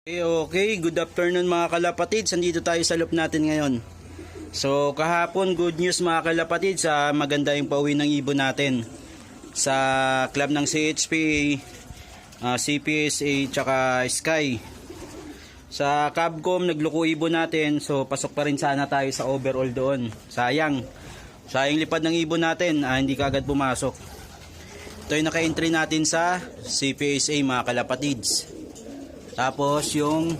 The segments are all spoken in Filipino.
Okay, okay, good afternoon mga kalapatids. Andito tayo sa loop natin ngayon. So, kahapon, good news mga kalapatids. sa maganda yung pauwi ng ibon natin. Sa club ng CHP, ah, CPSA, tsaka Sky. Sa Cabcom, nagluko ibon natin. So, pasok pa rin sana tayo sa overall doon. Sayang. Sayang lipad ng ibon natin. Ah, hindi kagad pumasok. Ito yung naka-entry natin sa CPSA mga kalapatids. Tapos yung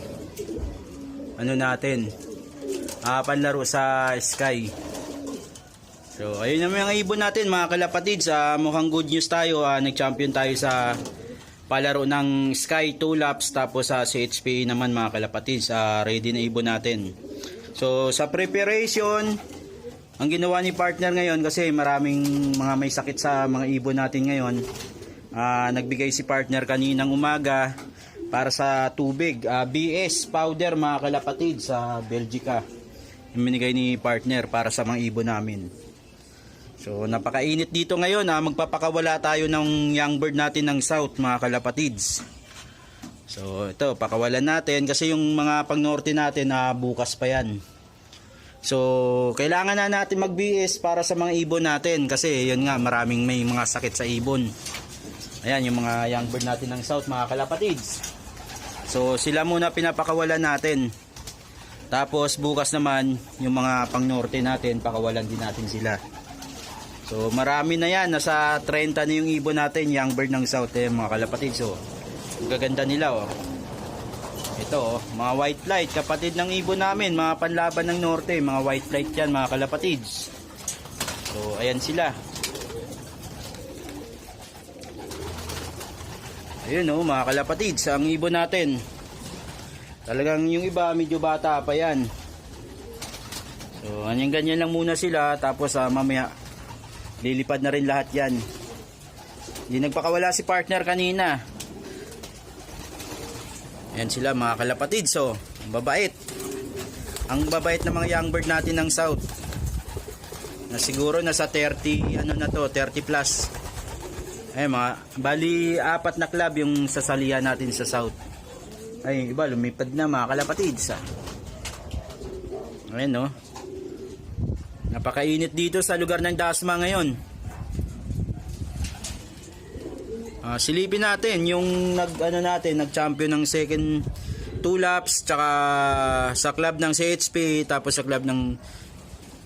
ano natin, ah panlaro sa Sky. So, ayun naman yung ibon natin mga kalapatid. Sa mukhang good news tayo, ah, nag-champion tayo sa palaro ng Sky 2 laps tapos sa CHP naman mga kalapatid. Sa ready na ibon natin. So, sa preparation, ang ginawa ni partner ngayon kasi maraming mga may sakit sa mga ibon natin ngayon. Ah, nagbigay si partner kaninang umaga para sa tubig. Ah, BS powder mga kalapatid sa Belgica. Yung binigay ni partner para sa mga ibon namin. So napakainit dito ngayon ha. Magpapakawala tayo ng young bird natin ng south mga kalapatids. So ito pakawalan natin kasi yung mga pang norte natin na bukas pa yan. So kailangan na natin mag BS para sa mga ibon natin kasi yun nga maraming may mga sakit sa ibon. Ayan yung mga young bird natin ng south mga kalapatids. So sila muna pinapakawalan natin. Tapos bukas naman yung mga pang norte natin pakawalan din natin sila. So marami na yan, nasa 30 na yung ibon natin, young bird ng south eh, mga kalapatid. So gaganda nila oh. Ito oh, mga white light, kapatid ng ibon namin, mga panlaban ng norte, mga white light yan mga kalapatids. So ayan sila. Ayun oh, mga kalapatids, ang ibon natin. Talagang yung iba medyo bata pa yan. So, ganyan ganyan lang muna sila tapos ah, mamaya lilipad na rin lahat yan. Hindi nagpakawala si partner kanina. Ayan sila mga kalapatid. So, babait. Ang babait ng mga young bird natin ng south. Na siguro nasa 30, ano na to, 30 plus. Ay mga, bali apat na club yung sasalihan natin sa south. Ay, iba, lumipad na mga kalapatids. Ah. Ayan, no. Napakainit dito sa lugar ng Dasma ngayon. Ah, silipin natin yung nag ano natin, nag-champion ng second two laps tsaka sa club ng CHP tapos sa club ng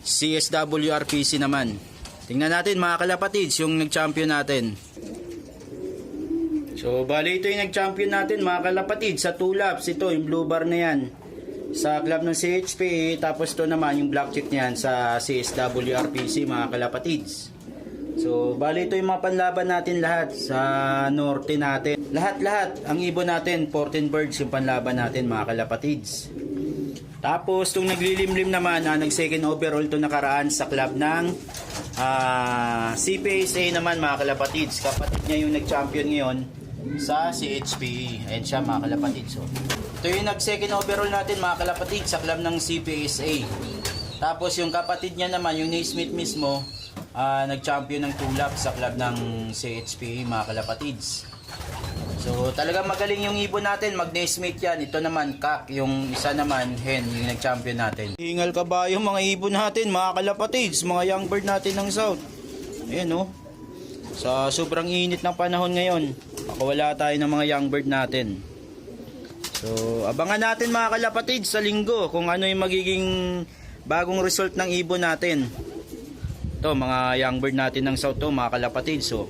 CSWRPC naman. Tingnan natin mga kalapatids yung nag-champion natin. So, bali ito yung nag-champion natin mga kalapatid sa 2 laps. Ito, yung blue bar na yan. Sa club ng CHP, tapos ito naman yung black chip niyan sa CSWRPC mga kalapatids. So, bali ito yung mga panlaban natin lahat sa norte natin. Lahat-lahat, ang ibon natin, 14 birds yung panlaban natin mga kalapatids. Tapos, itong naglilimlim naman, ah, nag-second overall to nakaraan sa club ng ah, CPSA naman mga kalapatids. Kapatid niya yung nag-champion ngayon sa CHP. Ayan siya mga kalapatids. So, ito yung nag-second overall natin mga kalapatids sa club ng CPSA. Tapos yung kapatid niya naman, yung Naismith mismo, ah, nag-champion ng 2 laps sa club ng CHP mga kalapatids. So talagang magaling yung ibon natin, mag-Naismith yan. Ito naman, kak. Yung isa naman, hen, yung nag-champion natin. Hingal ka ba yung mga ibon natin, mga kalapatids, mga young bird natin ng south. Ayan oh. Sa sobrang init ng panahon ngayon, makawala tayo ng mga young bird natin. So, abangan natin mga kalapatids sa linggo kung ano yung magiging bagong result ng ibon natin. Ito, mga young bird natin ng south to, mga kalapatids. So,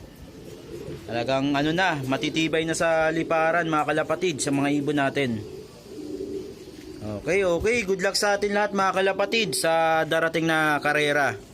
talagang ano na, matitibay na sa liparan mga kalapatid sa mga ibon natin. Okay, okay. Good luck sa atin lahat mga kalapatid sa darating na karera.